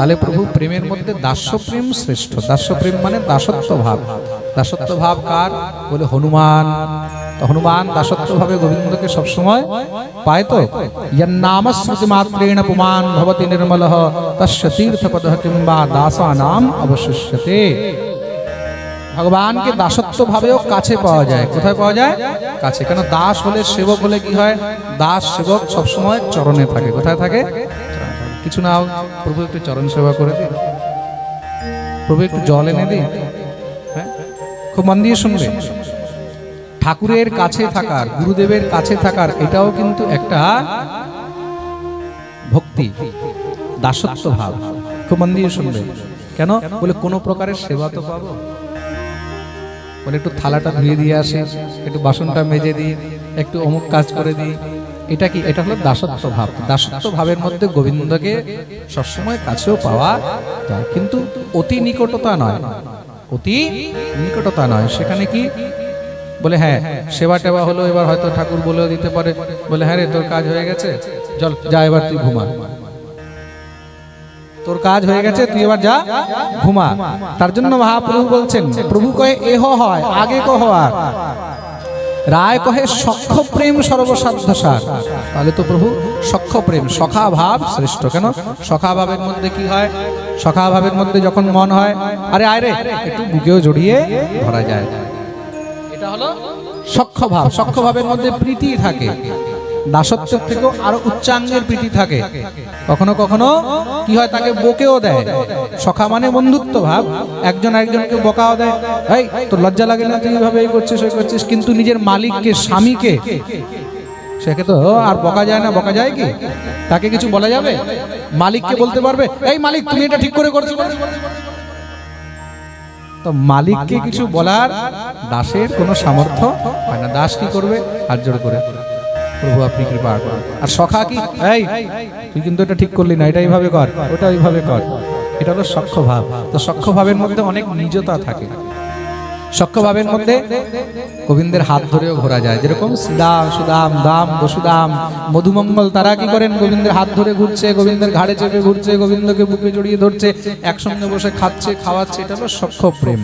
তাহলে প্রভু, প্রেমের মধ্যে দাস্য প্রেম শ্রেষ্ঠ। দাস্য প্রেম মানে দাসত্ব ভাব দাসত্ব ভাব কার? বলে হনুমান। হনুমান দাসত্ব ভাবে গোবিন্দকে সবসময় পায় তো? ইয়ার নাম শ্রুতি মাত্রেণ পুমান ভবতি নির্মল তস্য তীর্থপদ কিংবা দাসানাম অবশিষ্যতে। ভগবানকে দাসত্ব ভাবেও কাছে পাওয়া যায়। কোথায় পাওয়া যায়? কাছে। কেন দাস হলে সেবক হলে কি হয়? দাস সেবক সবসময় চরণে থাকে। কোথায় থাকে? কিছু না প্রভু একটু চরণ সেবা করে দিন প্রভু একটু জল এনে দিন হ্যাঁ? খুব মন দিয়ে শুনবে। ঠাকুরের কাছে থাকার, গুরুদেবের কাছে থাকার এটাও কিন্তু একটা ভক্তি, দাসত্ব ভাব। খুব মন দিয়ে শুনবে। কেন? বলে কোনো প্রকারের সেবা তো পাবো। বলে একটু থালাটা ধুয়ে দিয়ে আসে, একটু বাসনটা মেজে দিই, একটু অমুক কাজ করে দিই। এটা কি, এটা হলো দাসত্ব ভাব। দাসত্ব ভাবের মধ্যে গোবিন্দকে সবসময় কাছেও পাওয়া যায়, কিন্তু অতি নিকটতা নয়। অতি নিকটতা নয়। সেখানে কি? বলে হ্যাঁ সেবা টেবা হলো, এবার হয়তো ঠাকুর বলেও দিতে পারে। বলে হ্যাঁ রে, তোর কাজ হয়ে গেছে? চল, যা, এবার তুই ঘুমা। তোর কাজ হয়ে গেছে, তুই এবার যা, ঘুমা। তার জন্য মহাপ্রভু বলছেন, প্রভু কয়ে, এহ হয়, আগে কহ আর। রায় কহে সক্ষ প্রেম সর্বসাধ্য সার। তাহলে তো প্রভু সক্ষ প্রেম সখাভাব শ্রেষ্ঠ কেন? সখা ভাবের মধ্যে কি হয়? সখা ভাবের মধ্যে যখন মন হয় আরে আয় রে একটু বুকেও জড়িয়ে ধরা যায়। এটা হলো সক্ষ ভাব সক্ষ ভাবের মধ্যে প্রীতি থাকে। দাসত্বের থেকেও আরও উচ্চাঙ্গের প্রীতি থাকে। কখনো কখনো কি হয়, তাকে বকেও দেয়। সখা মানে বন্ধুত্ব ভাব। একজন একজনকে বকাও দেয়। এই তোর লজ্জা লাগে না তুই এইভাবে এই করছিস এই করছিস? কিন্তু নিজের মালিককে, স্বামীকে, সেকে তো আর বকা যায় না, বকা যায় কি? তাকে কিছু বলা যাবে? মালিককে বলতে পারবে? এই মালিক, তুমি এটা ঠিক করে করছ তো মালিককে কিছু বলার দাসের কোনো সামর্থ্য হয় না। দাস কি করবে? হাত জোড় করে। প্রভু, আপনি কৃপা আর সখা কি? এই, তুই কিন্তু এটা ঠিক করলি না, এটা এইভাবে কর, ওটা ওইভাবে কর। এটা হলো সক্ষ ভাব তো সক্ষ ভাবের মধ্যে অনেক নিজতা থাকে। সক্ষ ভাবের মধ্যে গোবিন্দের হাত ধরেও ঘোরা যায়। যেরকম শ্রীদাম সুদাম, দাম, বসুদাম, মধুমঙ্গল, তারা কি করেন? গোবিন্দের হাত ধরে ঘুরছে, গোবিন্দের ঘাড়ে চেপে ঘুরছে, গোবিন্দকে বুকে জড়িয়ে ধরছে, একসঙ্গে বসে খাচ্ছে, খাওয়াচ্ছে। এটা হলো সক্ষ প্রেম